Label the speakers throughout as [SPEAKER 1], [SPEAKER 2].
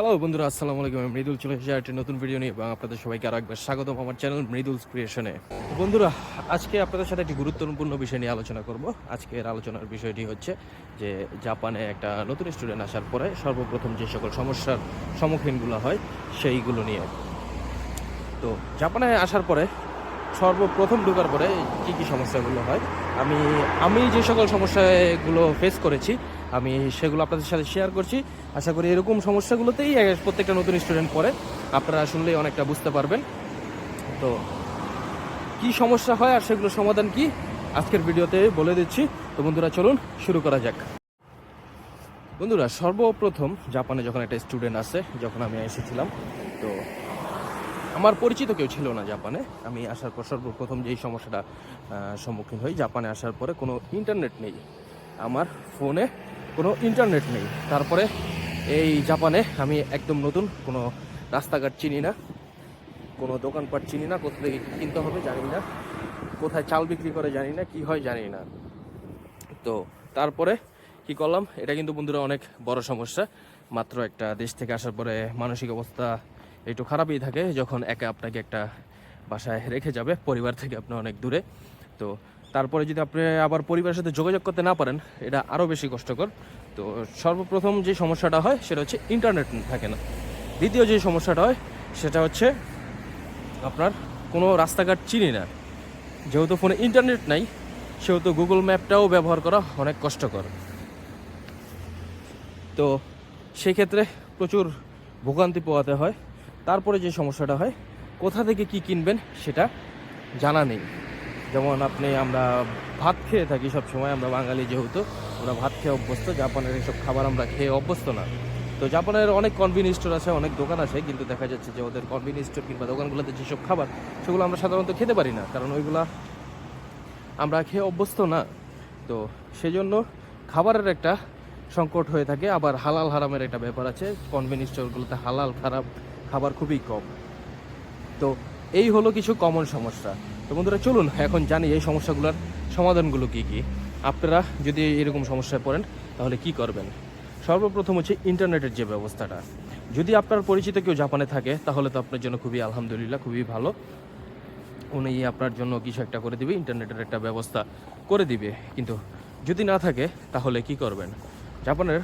[SPEAKER 1] Hello বন্ধুরা, আসসালামু আলাইকুম। আমি মৃদুল চলে এসেছি একটি নতুন ভিডিও নিয়ে এবং আপনাদের সবাইকে আর একবার স্বাগতম আমার চ্যানেল মৃদুলস ক্রিয়েশনে বন্ধুরা, আজকে আপনাদের সাথে একটি গুরুত্বপূর্ণ বিষয় নিয়ে আলোচনা করব। আজকের আলোচনার বিষয়টি হচ্ছে যে, জাপানে একটা নতুন স্টুডেন্ট আসার পরে সর্বপ্রথম যে সকল সমস্যার সম্মুখীনগুলো হয়, সেইগুলো নিয়ে। তো, জাপানে আসার পরে সর্বপ্রথম ঢোকার পরে কী কী সমস্যাগুলো হয়? আমি আমি যে সকল সমস্যাগুলো ফেস করেছি, আমি সেগুলো আপনাদের সাথে শেয়ার করছি। আশা করি এরকম সমস্যাগুলোতেই প্রত্যেকটা নতুন স্টুডেন্ট পড়ে। আপনারা শুনলেই অনেকটা বুঝতে পারবেন। তো কি সমস্যা হয় আর সেগুলোর সমাধান কি, আজকের ভিডিওতে বলে দিচ্ছি। তো বন্ধুরা, চলুন শুরু করা যাক। বন্ধুরা, সর্বপ্রথম জাপানে যখন একটা স্টুডেন্ট আসে, যখন আমি এসেছিলাম, তো আমার পরিচিত কেউ ছিল না জাপানে। আমি আসার পর সর্বপ্রথম যেই সমস্যাটা সম্মুখীন হই, জাপানে আসার পরে কোনো ইন্টারনেট নেই। আমার ফোনে কোনো ইন্টারনেট নেই। তারপরে এই জাপানে আমি একদম নতুন, কোনো রাস্তাঘাট চিনি না, কোনো দোকানপাট চিনি না, কোথা থেকে কিনতে হবে জানি না, কোথায় চাল বিক্রি করে জানি না, কি হয় জানি না। তো তারপরে কি করলাম, এটা কিন্তু বন্ধুরা অনেক বড় সমস্যা, মাত্র একটা দেশ থেকে আসার পরে মানসিক অবস্থা একটু খারাপই থাকে যখন একা আপনাকে একটা বাসায় রেখে যাবে, পরিবার থেকে আপনি অনেক দূরে। তো তারপরে যদি আপনি আবার পরিবারের সাথে যোগাযোগ করতে না পারেন, এটা আরও বেশি কষ্টকর। তো সর্বপ্রথম যে সমস্যাটা হয়, সেটা হচ্ছে ইন্টারনেট থাকে না। দ্বিতীয় যে সমস্যাটা হয়, সেটা হচ্ছে আপনার কোনো রাস্তাঘাট চিনি না। যেহেতু ফোনে ইন্টারনেট নাই, সেহেতু গুগল ম্যাপটাও ব্যবহার করা অনেক কষ্টকর। তো সেক্ষেত্রে প্রচুর ভোগান্তি পোয়াতে হয়। তারপরে যে সমস্যাটা হয়, কোথা থেকে কি কিনবেন সেটা জানা নেই। যেমন আপনি, আমরা ভাত খেয়ে থাকি সব সময় আমরা বাঙালি যেহেতু, আমরা ভাত খেয়ে অভ্যস্ত, জাপানের এসব খাবার আমরা খেয়ে অভ্যস্ত না। তো জাপানের অনেক কনভিনিয়েন্স স্টোর আছে, অনেক দোকান আছে, কিন্তু দেখা যাচ্ছে যে ওদের কনভিনিয়েন্স স্টোর কিংবা দোকানগুলোতে যেসব খাবার, সেগুলো আমরা সাধারণত খেতে পারি না, কারণ ওইগুলা আমরা খেয়ে অভ্যস্ত না। তো সেজন্য খাবারের একটা সংকট হয়ে থাকে, আবার হালাল হারামের একটা ব্যাপার আছে কনভেনিয়েন্স স্টোরগুলোতে হালাল খারাপ খাবার খুবই কম। তো এই হলো কিছু কমন সমস্যা। তো বন্ধুরা, চলুন এখন জানি এই সমস্যাগুলোর সমাধানগুলো কি কি। আপনারা যদি এরকম সমস্যায় পড়েন, তাহলে কি করবেন? সর্বপ্রথম হচ্ছে ইন্টারনেটের যে ব্যবস্থাটা। যদি আপনার পরিচিত কেউ জাপানে থাকে, তাহলে তো আপনার জন্য খুবই আলহামদুলিল্লাহ, খুবই ভালো। উনি আপনার জন্য কিছু একটা করে দিবে, ইন্টারনেটের একটা ব্যবস্থা করে দিবে। কিন্তু যদি না থাকে, তাহলে কি করবেন? জাপানের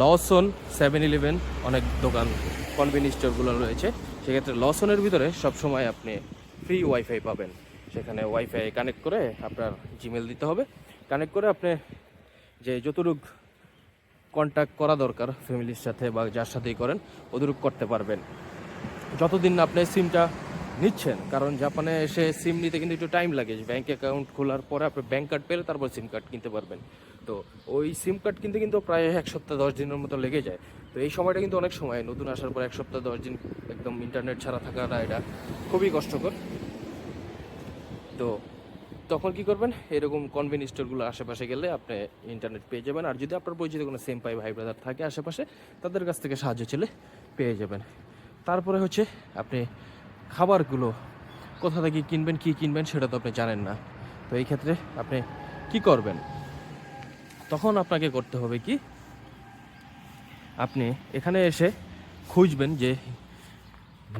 [SPEAKER 1] লসন সেভেন ইলেভেন অনেক দোকান কনভেনিয়েন্স স্টোরগুলো রয়েছে, সেক্ষেত্রে লসনের ভিতরে সবসময় আপনি ফ্রি ওয়াইফাই পাবেন। সেখানে ওয়াইফাই কানেক্ট করে আপনার জিমেল দিতে হবে। কানেক্ট করে আপনি যে যতটুক কন্ট্যাক্ট করা দরকার ফ্যামিলির সাথে বা যার সাথেই করেন অতটুক করতে পারবেন। যতদিন আপনি সিমটা নিচ্ছেন, কারণ জাপানে এসে সিম নিতে কিন্তু একটু টাইম লাগে। ব্যাংক অ্যাকাউন্ট খোলার পরে আপনি ব্যাঙ্ক কার্ড পেলে তারপর সিম কার্ড কিনতে পারবেন। তো ওই সিম কার্ড কিনতে কিন্তু প্রায় এক সপ্তাহ, দশ দিনের মতো লেগে যায়। তো এই সময়টা কিন্তু অনেক সময়, নতুন আসার পর এক সপ্তাহ, দশ দিন একদম ইন্টারনেট ছাড়া থাকাটা এটা খুবই কষ্টকর। তো তখন কি করবেন? এরকম কনভেনিয়েন্স স্টোরগুলো আশেপাশে গেলে আপনি ইন্টারনেট পেয়ে যাবেন। আর যদি আপনার পরিচিত কোনো সেম পাই, ভাই ব্রাদার থাকে আশেপাশে, তাদের কাছ থেকে সাহায্য চলে পেয়ে যাবেন। তারপরে হচ্ছে আপনি খাবারগুলো কোথা থেকে কিনবেন, কি কিনবেন সেটা তো আপনি জানেন না। তো এই ক্ষেত্রে আপনি কি করবেন? তখন আপনাকে করতে হবে কি? আপনি এখানে এসে খুঁজবেন যে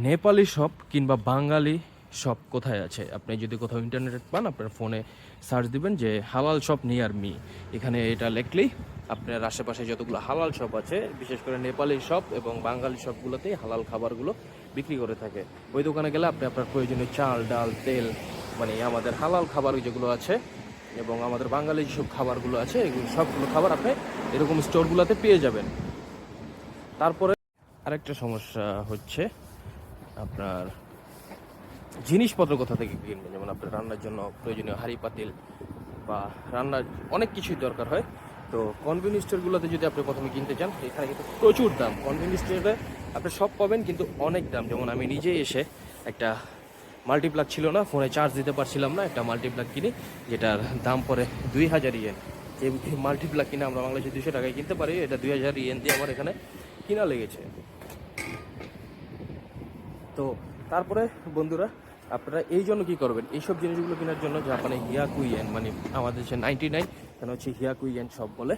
[SPEAKER 1] নেপালি শপ কিংবা বাঙালি শপ কোথায় আছে। আপনি যদি কোথাও ইন্টারনেটে পান, আপনার ফোনে সার্চ দিবেন যে হালাল শপ নিয়ার মি এখানে এটা লিখলেই আপনার আশেপাশে যতগুলো হালাল শপ আছে, বিশেষ করে নেপালি শপ এবং বাঙালি শপগুলোতেই হালাল খাবারগুলো বিক্রি করে থাকে। ওই দোকানে গেলে আপনি আপনার প্রয়োজনীয় চাল, ডাল, তেল মানে আমাদের হালাল খাবার যেগুলো আছে এবং আমাদের বাঙালি যেসব খাবারগুলো আছে, এগুলো সবগুলো খাবার আপনি এরকম স্টোরগুলোতে পেয়ে যাবেন। তারপরে আরেকটা সমস্যা হচ্ছে আপনার জিনিসপত্র কোথা থেকে কিনবেন? যেমন আপনার রান্নার জন্য প্রয়োজনীয় হাঁড়ি, পাতিল বা রান্নার অনেক কিছুই দরকার হয়। তো কনভেনিয়েন্স স্টোরগুলোতে যদি আপনি প্রথমে কিনতে চান, এখানে কিন্তু প্রচুর দাম। কনভেনিয়েন্স স্টোরে আপনি সব পাবেন, কিন্তু অনেক দাম। যেমন আমি নিজেই এসে একটা মাল্টিপ্লাক ছিল না ফোনে চার্জ দিতে পারছিলাম না, একটা মাল্টিপ্লাক কিনি, যেটার দাম পরে দুই হাজার ইয়েন এই মাল্টিপ্লাক কিনে আমরা বাংলাদেশে দুশো টাকায় কিনতে পারি, এটা দুই হাজার ইয়েন দিয়ে আমার এখানে কিনা লেগেছে। তো তারপরে বন্ধুরা, আপনারা এই জন্য কি করবেন? এইসব জিনিসগুলো কেনার জন্য জাপানে হিয়াকু ইয়েন মানে আমাদের যে নাইনটি নাইন কেন হচ্ছে হিয়াকু ইয়েন সব বলে।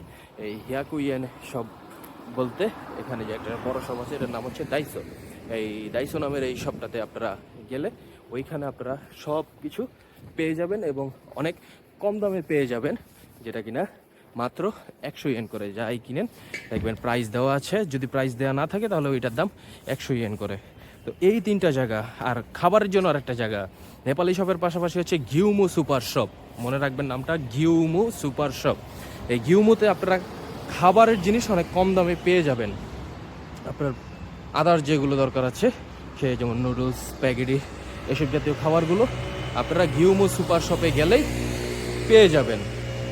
[SPEAKER 1] এই হিয়াকু ইয়েন সব বলতে এখানে যে একটা বড় শপ আছে, এটার নাম হচ্ছে ডাইসো এই ডাইসো নামের এই শপটাতে আপনারা গেলে ওইখানে আপনারা সব কিছু পেয়ে যাবেন এবং অনেক কম দামে পেয়ে যাবেন, যেটা কিনা মাত্র একশো ইয়েন করে যাই কিনেন। দেখবেন প্রাইস দেওয়া আছে, যদি প্রাইস দেওয়া না থাকে তাহলে ওইটার দাম একশো ইয়েন করে। তো এই তিনটা জায়গা, আর খাবারের জন্য আর একটা জায়গা, নেপালি শপের পাশাপাশি হচ্ছে গিউমু সুপার শপ মনে রাখবেন নামটা গিউমু সুপার শপ এই গিউমুতে আপনারা খাবারের জিনিস অনেক কম দামে পেয়ে যাবেন। আপনার আদার যেগুলো দরকার আছে সে যেমন নুডলস প্যাকেটি এসব জাতীয় খাবারগুলো আপনারা গিউমো সুপার শপে গেলেই পেয়ে যাবেন।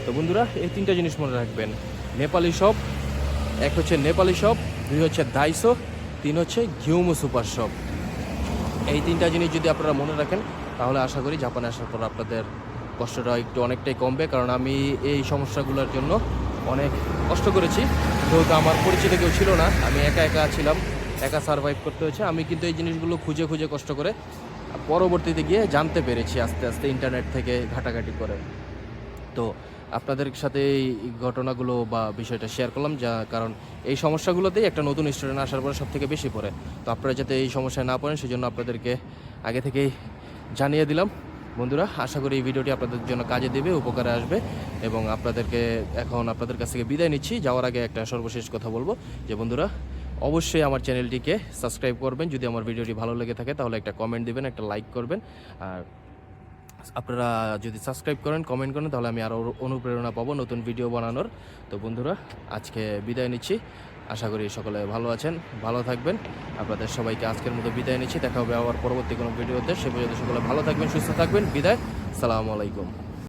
[SPEAKER 1] তো বন্ধুরা, এই তিনটা জিনিস মনে রাখবেন। নেপালি শপ, এক হচ্ছে নেপালি শপ, দুই হচ্ছে দাইসো তিন হচ্ছে ঘিউমো সুপার শপ। এই তিনটা জিনিস যদি আপনারা মনে রাখেন, তাহলে আশা করি জাপানে আসার পর আপনাদের কষ্টটা একটু অনেকটাই কমবে, কারণ আমি এই সমস্যাগুলোর জন্য অনেক কষ্ট করেছি। যেহেতু আমার পরিচিত কেউ ছিল না, আমি একা একা ছিলাম, একা সার্ভাইভ করতে হয়েছে। আমি কিন্তু এই জিনিসগুলো খুঁজে খুঁজে কষ্ট করে পরবর্তীতে গিয়ে জানতে পেরেছি আস্তে আস্তে ইন্টারনেট থেকে ঘাটাঘাটি করে। তো আপনাদের সাথে এই ঘটনাগুলো বা বিষয়টা শেয়ার করলাম, যা কারণ এই সমস্যাগুলোতেই একটা নতুন স্টুডেন্ট আসার পরে সব থেকে বেশি পড়ে। তো আপনারা যাতে এই সমস্যায় না পড়েন, সেজন্য আপনাদেরকে আগে থেকেই জানিয়ে দিলাম। বন্ধুরা, আশা করি এই ভিডিওটি আপনাদের জন্য কাজে দেবে, উপকারে আসবে এবং আপনাদেরকে এখন আপনাদের কাছ থেকে বিদায় নিচ্ছি। যাওয়ার আগে একটা সর্বশেষ কথা বলব যে, বন্ধুরা অবশ্যই আমার চ্যানেলটিকে সাবস্ক্রাইব করবেন। যদি আমার ভিডিওটি ভালো লেগে থাকে, তাহলে একটা কমেন্ট দিবেন, একটা লাইক করবেন। আর আপনারা যদি সাবস্ক্রাইব করেন কমেন্ট করেন, তাহলে আমি আরও অনুপ্রেরণা পাবো নতুন ভিডিও বানানোর। তো বন্ধুরা, আজকে বিদায় নিচ্ছি। আশা করি সকলে ভালো আছেন, ভালো থাকবেন। আপনাদের সবাইকে আজকের মতো বিদায় নিচ্ছি। দেখা হবে আবার পরবর্তী কোনো ভিডিওতে সে পর্যন্ত সকলে ভালো থাকবেন, সুস্থ থাকবেন। বিদায়। সালামু আলাইকুম।